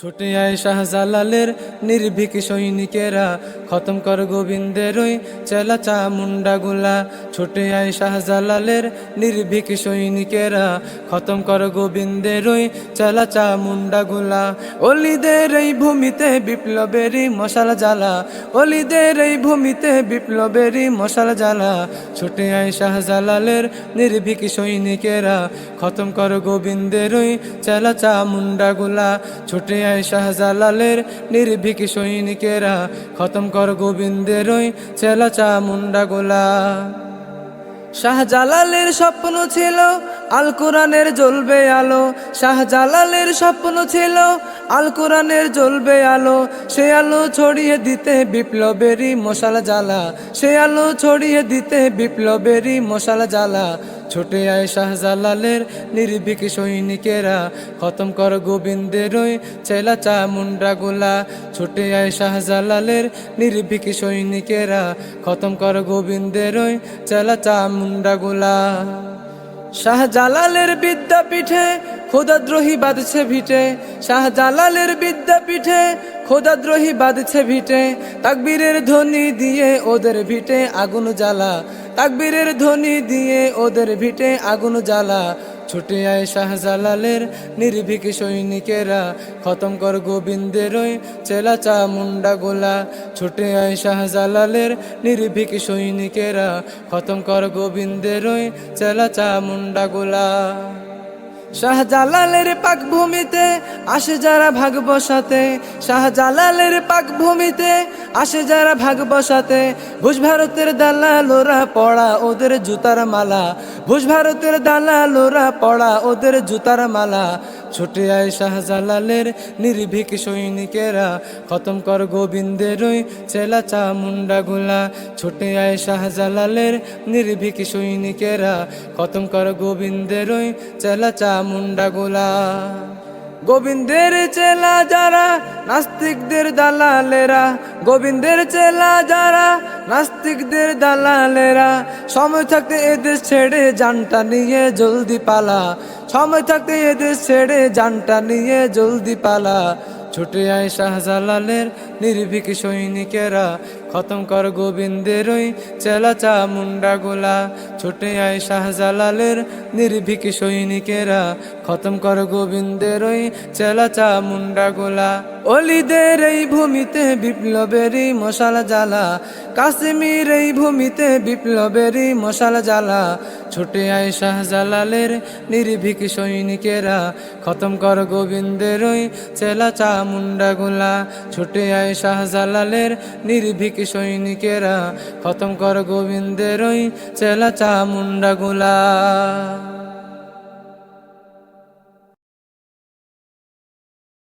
ছুটে আয় শাহজালালের নির্ভীক সৈনিকেরা। খতম কর গোবিন্দের ওই চেলা চা মুন্ডাগুলা ছুটে আয় শাহজালালের নির্ভীক সৈনিকেরা। খতম কর গোবিন্দের ওই চেলা চা মুন্ডাগুলা অলিদের এই ভূমিতে বিপ্লবেরই মশাল জ্বালা। অলিদের এই ভূমিতে বিপ্লবেরই মশাল জ্বালা। ছুটে আয় শাহজালালের নির্ভীক সৈনিকেরা। খতম কর গোবিন্দের ওই চেলা চা মুন্ডাগুলা ছুটে আয় শাহজালালের নির্ভীক সৈনিকেরা খতম কর গোবিন্দের ওই চেলা চা মুন্ডাগুলা শাহজালালের স্বপ্ন ছিল আল কোরআনের জ্বলবে আলো। শাহজালালের স্বপ্ন ছিল আল কোরআনের জ্বলবে আলো। সে আলো ছড়িয়ে দিতে বিপ্লবেরই মশাল জ্বালা। সে আলো ছড়িয়ে দিতে বিপ্লবেরই মশাল জ্বালা। ছুটে আয় শাহজালালের নির্ভীক সৈনিকেরা। খতম কর গোবিন্দের ওই চেলা চা মুন্ডাগুলা ছুটে আয় শাহজালালের নির্ভীক সৈনিকেরা। খতম কর গোবিন্দের ওই চেলা চা মুন্ডাগুলা শাহজালালের বিদ্যাপীঠে খোদাদ্রোহী বাঁধছে ভিটে। শাহজালালের বিদ্যাপীঠে খোদাদ্রোহী বাঁধছে ভিটে। তাকবীরের ধ্বনি দিয়ে ওদের ভিটে আগুন জ্বালা। তাকবীরের ধ্বনি দিয়ে ওদের ভিটে আগুন জ্বালা। ছুটে আয় শাহজালালের নির্ভীক সৈনিকেরা, খতম কর গোবিন্দের ওই চেলা চা মুন্ডা গোলা। ছুটে আয় শাহজালালের নির্ভীক সৈনিকেরা, খতম কর গোবিন্দের ওই চেলা চা মুন্ডা গোলা। শাহজালালের পাক ভূমিতে আসে যারা ভাগ বসাতে, শাহজালালের পাক ভূমিতে আসে যারা ভাগ বসাতে ভুজ ভারতের দালালোরা পড়া ওদের জুতার মালা ভুজ ভারতের দালালোরা পড়া ওদের জুতার মালা ছুটে আয় শাহজালালের নির্ভীক সৈনিকেরা। খতম কর গোবিন্দের ওই চেলা চা মুন্ডা গোলা। ছুটে আয় শাহজালালের নির্ভীক সৈনিকেরা। খতম কর গোবিন্দের ওই চেলা চা মুন্ডাগুলা গোবিন্দের চেলা যারা, নাস্তিকদের দালালেরা। গোবিন্দের চেলা যারা, নাস্তিকদের দালালেরা। সময় থাকতে এদের ছেড়ে জানটা নিয়ে জলদি পালা। সময় থাকতে এদের ছেড়ে জানটা নিয়ে জলদি পালা। ছুটে আয় শাহজালালের নির্ভীক সৈনিকেরা, খতম কর গোবিন্দের ওই চেলা চা মুন্ডাগুলা। ছোটে আয় শাহজালালের নির্ভীক সৈনিকেরা, খতম কর গোবিন্দের ওই চেলা চা মুন্ডাগুলা। অলিদের এই ভূমিতে বিপ্লবেরই মশাল জ্বালা, কাশ্মীর এই ভূমিতে বিপ্লবেরই মশাল জ্বালা। ছোটে আয় শাহজালালের নির্ভীক সৈনিকেরা, খতম কর গোবিন্দের ওই চেলা চা মুন্ডাগুলা। ছুটে আয় শাহজালালের নির্ভীক সৈনিকেরা। খতম কর গোবিন্দের ওই চেলা চা মুন্ডাগুলা